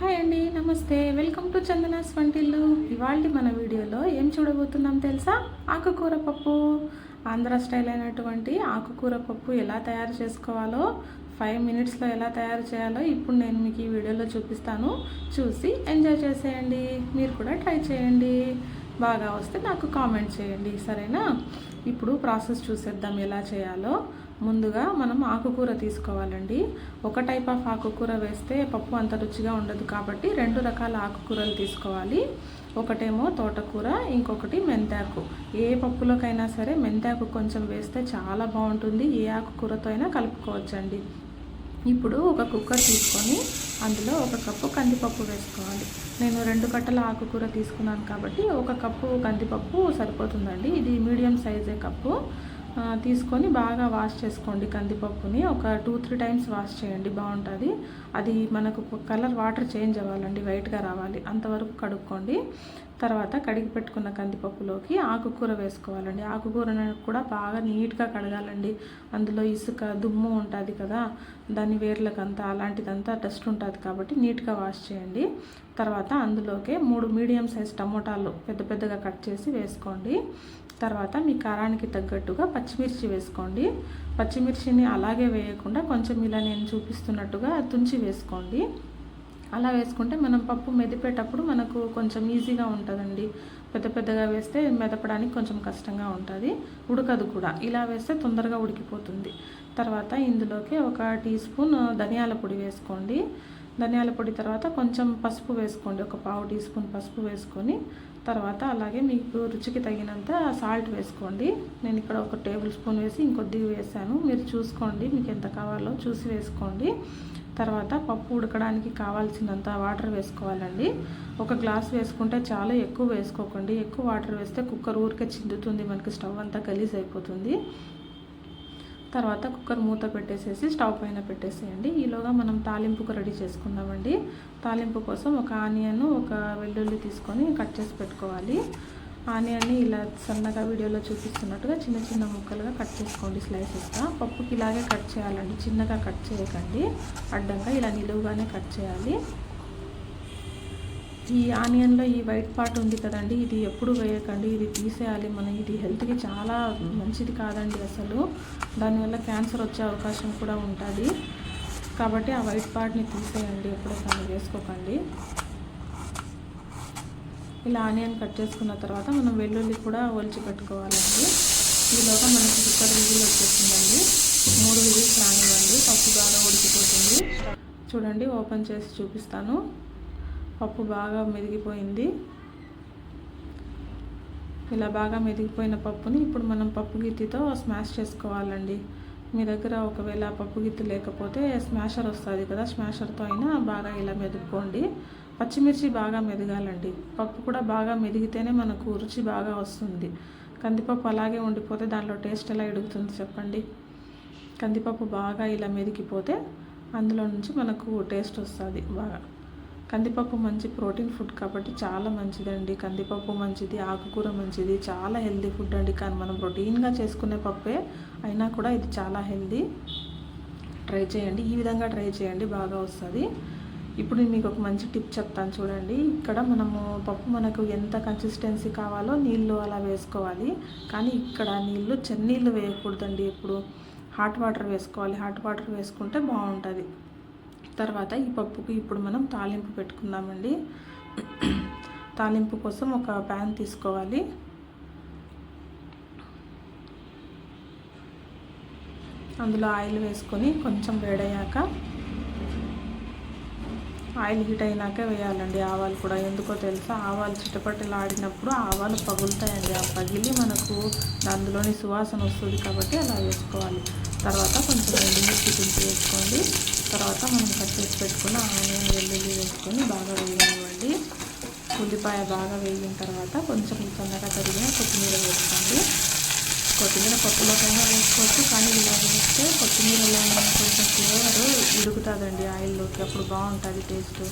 Hi అండి నమస్తే. Welcome to Chandana's వంటిల్లు. ఇవాళ మన వీడియోలో ఏం చూడబోతున్నాం తెలుసా? ఆకుకూర పప్పు. ఆంధ్ర స్టైల్ అయినటువంటి ఆకుకూర పప్పు ఎలా తయారు చేసుకోవాలో ఫైవ్ మినిట్స్లో ఎలా తయారు చేయాలో ఇప్పుడు నేను మీకు ఈ వీడియోలో చూపిస్తాను. చూసి ఎంజాయ్ చేసేయండి. మీరు కూడా ట్రై చేయండి. బాగా వస్తే నాకు కామెంట్ చేయండి. సరేనా? ఇప్పుడు ప్రాసెస్ చూసేద్దాం ఎలా చేయాలో. ముందుగా మనం ఆకుకూర తీసుకోవాలండి. ఒక టైప్ ఆఫ్ ఆకుకూర వేస్తే పప్పు అంత రుచిగా ఉండదు కాబట్టి రెండు రకాల ఆకుకూరలు తీసుకోవాలి. ఒకటేమో తోటకూర ఇంకొకటి మెంతాకు. ఏ పప్పులోకైనా సరే మెంతాకు కొంచెం వేస్తే చాలా బాగుంటుంది. ఏ ఆకుకూరతో అయినా కలుపుకోవచ్చండి. ఇప్పుడు ఒక కుక్కర్ తీసుకొని అందులో ఒక కప్పు కందిపప్పు వేసుకోవాలి. నేను రెండు కట్టల ఆకుకూర తీసుకున్నాను కాబట్టి ఒక కప్పు కందిపప్పు సరిపోతుందండి. ఇది మీడియం సైజే కప్పు. తీసుకొని బాగా వాష్ చేసుకోండి కందిపప్పుని. ఒక టూ త్రీ టైమ్స్ వాష్ చేయండి బాగుంటుంది. అది మనకు కలర్ వాటర్ చేంజ్ అవ్వాలండి వైట్గా రావాలి. అంతవరకు కడుక్కోండి. తర్వాత కడిగి పెట్టుకున్న కందిపప్పులోకి ఆకుకూర వేసుకోవాలండి. ఆకుకూరను కూడా బాగా నీట్గా కడగాలండి. అందులో ఇసుక దుమ్ము ఉంటుంది కదా దాని వేర్లకంతా అలాంటిదంతా డస్ట్ ఉంటుంది కాబట్టి నీట్గా వాష్ చేయండి. తర్వాత అందులోకే మూడు మీడియం సైజ్ టమోటాలు పెద్ద పెద్దగా కట్ చేసి వేసుకోండి. తర్వాత మీ కారానికి తగ్గట్టుగా పచ్చిమిర్చి వేసుకోండి. పచ్చిమిర్చిని అలాగే వేయకుండా కొంచెం ఇలా నేను చూపిస్తున్నట్టుగా తుంచి వేసుకోండి. అలా వేసుకుంటే మనం పప్పు మెదిపేటప్పుడు మనకు కొంచెం ఈజీగా ఉంటుందండి. పెద్ద పెద్దగా వేస్తే మెదపడానికి కొంచెం కష్టంగా ఉంటుంది. ఉడకదు కూడా. ఇలా వేస్తే తొందరగా ఉడికిపోతుంది. తర్వాత ఇందులోకి ఒక టీ స్పూన్ ధనియాల పొడి వేసుకోండి. ధనియాల పొడి తర్వాత కొంచెం పసుపు వేసుకోండి. ఒక పావు టీ స్పూన్ పసుపు వేసుకొని తర్వాత అలాగే మీకు రుచికి తగినంత సాల్ట్ వేసుకోండి. నేను ఇక్కడ ఒక టేబుల్ స్పూన్ వేసి ఇంకొద్దిగా వేసాను. మీరు చూసుకోండి మీకు ఎంత కావాలో చూసి వేసుకోండి. తర్వాత పప్పు ఉడకడానికి కావాల్సినంత వాటర్ వేసుకోవాలండి. ఒక గ్లాస్ వేసుకుంటే చాలా ఎక్కువ వేసుకోకండి. ఎక్కువ వాటర్ వేస్తే కుక్కర్ ఊరికే చిందుతుంది మనకి స్టవ్ అంతా గలీజ్ అయిపోతుంది. తర్వాత కుక్కర్ మూత పెట్టేసేసి స్టవ్ పైన పెట్టేసేయండి. ఈలోగా మనం తాలింపుకు రెడీ చేసుకుందామండి. తాలింపు కోసం ఒక ఆనియన్ ఒక వెల్లుల్లి తీసుకొని కట్ చేసి పెట్టుకోవాలి. ఆనియన్ని ఇలా సన్నగా వీడియోలో చూపిస్తున్నట్టుగా చిన్న చిన్న ముక్కలుగా కట్ చేసుకోండి స్లైసెస్గా పప్పుకి ఇలాగే కట్ చేయాలండి. చిన్నగా కట్ చేయకండి. అడ్డంగా ఇలా నిలువుగానే కట్ చేయాలి. ఈ ఆనియన్లో ఈ వైట్ పార్ట్ ఉంది కదండి ఇది ఎప్పుడు వేయకండి ఇది తీసేయాలి మనం ఇది హెల్త్కి చాలా మంచిది కాదండి అసలు. దానివల్ల క్యాన్సర్ వచ్చే అవకాశం కూడా ఉంటుంది. కాబట్టి ఆ వైట్ పార్ట్ని తీసేయండి ఎప్పుడో కానీ వేసుకోకండి. ఇలా ఆనియన్ కట్ చేసుకున్న తర్వాత మనం వెల్లుల్లి కూడా ఒలిచి పెట్టుకోవాలండి. ఈలోగా మనకి కుక్కర్ విజిల్ వచ్చేసిందండి. మూడు విజిల్స్ రానివ్వండి పప్పు బాగా ఉడికిపోతుంది. చూడండి ఓపెన్ చేసి చూపిస్తాను. పప్పు బాగా మెదిగిపోయింది. ఇలా బాగా మెదిగిపోయిన పప్పుని ఇప్పుడు మనం పప్పు గిత్తితో స్మాష్ చేసుకోవాలండి. మీ దగ్గర ఒకవేళ పప్పు గిత్తి లేకపోతే స్మాషర్ వస్తుంది కదా స్మాషర్తో అయినా బాగా ఇలా మెదుపుకోండి. పచ్చిమిర్చి బాగా మెదగాలండి. పప్పు కూడా బాగా మెదిగితేనే మనకు రుచి బాగా వస్తుంది. కందిపప్పు అలాగే ఉండిపోతే దాంట్లో టేస్ట్ ఎలా ఎడుగుతుంది చెప్పండి. కందిపప్పు బాగా ఇలా మెదిగిపోతే అందులో నుంచి మనకు టేస్ట్ వస్తుంది బాగా. కందిపప్పు మంచి ప్రోటీన్ ఫుడ్ కాబట్టి చాలా మంచిదండి. కందిపప్పు మంచిది ఆకుకూర మంచిది చాలా హెల్దీ ఫుడ్ అండి. కానీ మనం ప్రోటీన్గా చేసుకునే పప్పే అయినా కూడా ఇది చాలా హెల్దీ ట్రై చేయండి. ఈ విధంగా ట్రై చేయండి బాగా వస్తుంది. ఇప్పుడు నేను మీకు ఒక మంచి టిప్ చెప్తాను చూడండి. ఇక్కడ మనము పప్పు మనకు ఎంత కన్సిస్టెన్సీ కావాలో నీళ్ళు అలా వేసుకోవాలి. కానీ ఇక్కడ నీళ్ళు చెన్నీళ్ళు వేయకూడదండి ఎప్పుడు. హాట్ వాటర్ వేసుకోవాలి. హాట్ వాటర్ వేసుకుంటే బాగుంటుంది. తర్వాత ఈ పప్పుకి ఇప్పుడు మనం తాలింపు పెట్టుకుందామండి. తాలింపు కోసం ఒక ప్యాన్ తీసుకోవాలి. అందులో ఆయిల్ వేసుకొని కొంచెం వేడయ్యాక ఆయిల్ హీట్ అయినాక వేయాలండి ఆవాలు కూడా. ఎందుకో తెలుసా? ఆవాలు చిటపటలాడినప్పుడు ఆవాలు పగులుతాయండి. ఆ పగిలి మనకు అందులోని సువాసన వస్తుంది కాబట్టి అలా వేసుకోవాలి. తర్వాత కొంచెం ఎండుమిర్చి తుంచి వేసుకోండి. తర్వాత మనం కట్ చేసి పెట్టుకున్న ఆనియన్ వెల్లుల్లి వేసుకొని బాగా వేయనివ్వండి ఉల్లిపాయ బాగా వేగిన తర్వాత కొంచెం తొందరగా తరిగిన కొత్తిమీర వేసుకోండి. కొత్తిమీర పప్పులోకైనా వేసుకోవచ్చు కానీ ఇలా వేస్తే కొత్తిమీరలో కొంచెం ఫ్లేవర్ ఉడుకుతుందండి ఆయిల్లోకి అప్పుడు బాగుంటుంది టేస్ట్.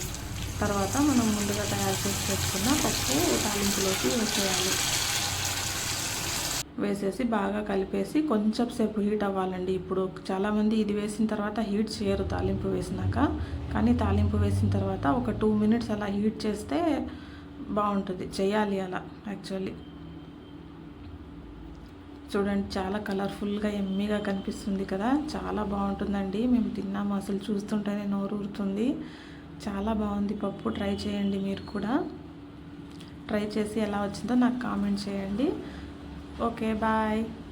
తర్వాత మనం ముందుగా తయారు చేసి పెట్టుకున్న పప్పు తాలింపులోకి వేసేయాలి. వేసేసి బాగా కలిపేసి కొంచెం సేపు హీట్ అవ్వాలండి. ఇప్పుడు చాలామంది ఇది వేసిన తర్వాత హీట్ చేయరు తాలింపు వేసినాక. కానీ తాలింపు వేసిన తర్వాత ఒక టూ మినిట్స్ అలా హీట్ చేస్తే బాగుంటుంది. చేయాలి అలా యాక్చువల్లీ. చూడండి చాలా కలర్ఫుల్గా ఎమ్మీగా కనిపిస్తుంది కదా. చాలా బాగుంటుందండి. మేము తిన్నాము అసలు చూస్తుంటేనే నోరు ఊరుతుంది. చాలా బాగుంది. పప్పు ట్రై చేయండి మీరు కూడా. ట్రై చేసి ఎలా వచ్చిందో నాకు కామెంట్ చేయండి. Okay, bye.